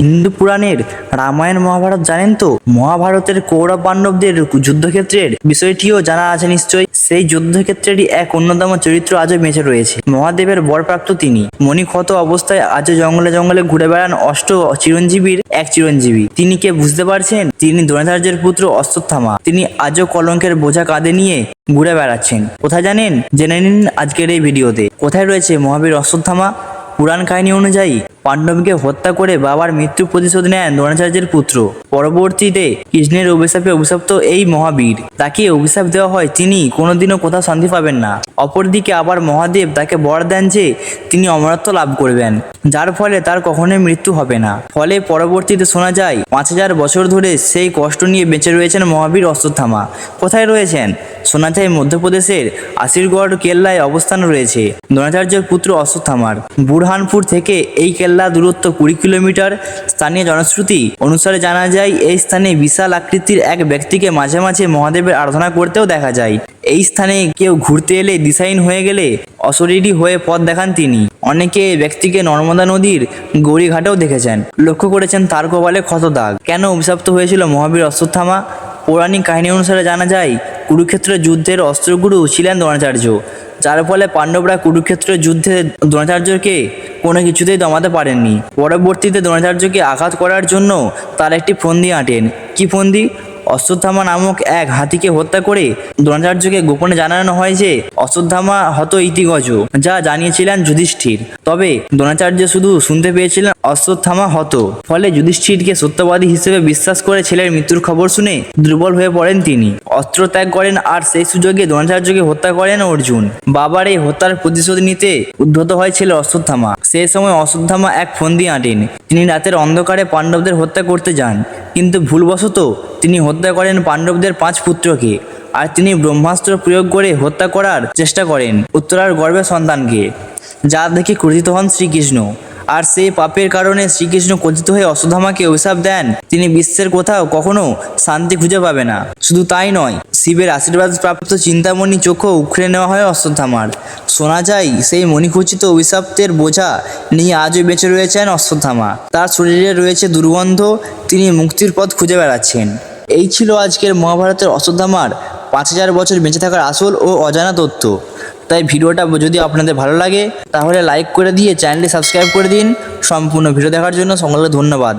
হিন্দু পুরাণের রামায়ণ মহাভারত জানেন তো? মহাভারতের কৌরব পাণ্ডবদের যুদ্ধক্ষেত্রের বিষয়টিও জানা আছে নিশ্চয়ই। সেই যুদ্ধক্ষেত্রেরই এক অন্যতম চরিত্র আজও বেঁচে রয়েছে। মহাদেবের বরপ্রাপ্ত তিনি। মণিক্ষত অবস্থায় আজও জঙ্গলে জঙ্গলে ঘুরে বেড়ান অষ্ট চিরঞ্জীবীর এক চিরঞ্জীবী। তিনি কে বুঝতে পারছেন? তিনি দ্রোণাচার্যের পুত্র অশ্বত্থামা। তিনি আজও কলঙ্কের বোঝা কাঁধে নিয়ে ঘুরে বেড়াচ্ছেন। কোথায় জানেন? জেনে নিন আজকের এই ভিডিওতে। কোথায় রয়েছে মহাবীর অশ্বত্থামা? পুরাণ কাহিনী অনুযায়ী পাণ্ডবকে হত্যা করে বাবার মৃত্যু প্রতিশোধ নেন দ্রোণাচার্যের পুত্র। পরবর্তীতে কৃষ্ণের অভিশাপে অভিশপ্ত এই মহাবীর। তাকে অভিশাপ দেওয়া হয় তিনি কোনোদিনও কোথাও শান্তি পাবেন না। অপরদিকে আবার মহাদেব তাকে বর দেন যে তিনি অমরত্ব লাভ করবেন। যার ফলে তার কখনোই মৃত্যু হবে না। ফলে পরবর্তীতে শোনা যায়, পাঁচ হাজার বছর ধরে সেই কষ্ট নিয়ে বেঁচে রয়েছেন মহাবীর অশ্বত্থামা। কোথায় রয়েছেন? শোনা যায় মধ্যপ্রদেশের আসিরগড় কেল্লায় অবস্থান রয়েছে। দ্রোণাচার্যের পুত্র অশ্বত্থামার বুরহানপুর থেকে এই কেল্লা দূরত্ব কুড়ি কিলোমিটার। স্থানীয় জনশ্রুতি অনুসারে জানা যায়, এই স্থানে বিশাল আকৃতির এক ব্যক্তিকে মাঝে মাঝে মহাদেবের আরাধনা করতেও দেখা যায়। এই স্থানে কেউ ঘুরতে এলে দিশাহীন হয়ে গেলে অশরীরী হয়ে পথ দেখান তিনি। অনেকে ব্যক্তিকে নর্মদা নদীর গৌরীঘাটেও দেখেছেন। লক্ষ্য করেছেন তার কপালে ক্ষত দাগ কেন অভিশপ্ত হয়েছিল মহাবীর অশ্বত্থামা? পৌরাণিক কাহিনী অনুসারে জানা যায় কুরুক্ষেত্র যুদ্ধের অস্ত্রগুরু ছিলেন দ্রোণাচার্য যার ফলে পাণ্ডবরা কুরুক্ষেত্র যুদ্ধে দ্রোণাচার্যকে কোনো কিছুতেই দমাতে পারেননি। পরবর্তীতে দ্রোণাচার্যকে আঘাত করার জন্য তার একটি ফন্দি আঁটেন। কি ফন্দি? অশ্বত্থামা নামক এক হাতিকে হত্যা করে দ্রোণাচার্যকে গোপনে জানানো হয় যে, অশ্বত্থামা হত ইতিগজ, যা জানিয়েছিলেন যুধিষ্ঠির। তবে দ্রোণাচার্য শুধু শুনতে পেয়েছিলেন অশ্বত্থামা হত। ফলে যুধিষ্ঠিরকে সত্যবাদী হিসেবে বিশ্বাস করে ছেলের মৃত্যুর খবর শুনে দুর্বল হয়ে পড়েন তিনি। অস্ত্র ত্যাগ করেন আর সেই সুযোগে দ্রোণাচার্যকে হত্যা করেন অর্জুন। বাবার এই হত্যার প্রতিশোধ নিতে উদ্ধত হয় ছেলে অশ্বত্থামা। সেই সময় অশ্বত্থামা এক ফন্দি আঁটেন। তিনি রাতের অন্ধকারে পাণ্ডবদের হত্যা করতে যান। কিন্তু ভুলবশত তিনি হত্যা করেন পাণ্ডবদের পাঁচ পুত্রকে আর তিনি ব্রহ্মাস্ত্র প্রয়োগ করে হত্যা করার চেষ্টা করেন উত্তরার গর্ভের সন্তানকে, যা দেখে ক্রোধিত হন শ্রীকৃষ্ণ। আর সেই পাপের কারণে শ্রীকৃষ্ণ ক্রোধিত হয়ে অশ্বত্থামাকে অভিশাপ দেন। তিনি বিশ্বের কোথাও কখনো শান্তি খুঁজে পাবে না। শুধু তাই নয়, শিবের আশীর্বাদ প্রাপ্ত চিন্তামণি চোখও উখড়ে নেওয়া হয় অশ্বত্থামার। শোনা যায়, সেই মণিখচিত অভিশাপ্তের বোঝা নিয়ে আজও বেঁচে রয়েছেন অশ্বত্থামা। তার শরীরে রয়েছে দুর্গন্ধ, তিনি মুক্তির পথ খুঁজে বেড়াচ্ছেন। এই ছিল আজকের মহাভারতের অশ্বত্থামার পাঁচ হাজার বছর বেঁচে থাকার আসল ও অজানা তথ্য তাই ভিডিওটা যদি আপনাদের ভালো লাগে, তাহলে লাইক করে দিয়ে চ্যানেলটি সাবস্ক্রাইব করে দিন। সম্পূর্ণ ভিডিও দেখার জন্য সকলকে ধন্যবাদ।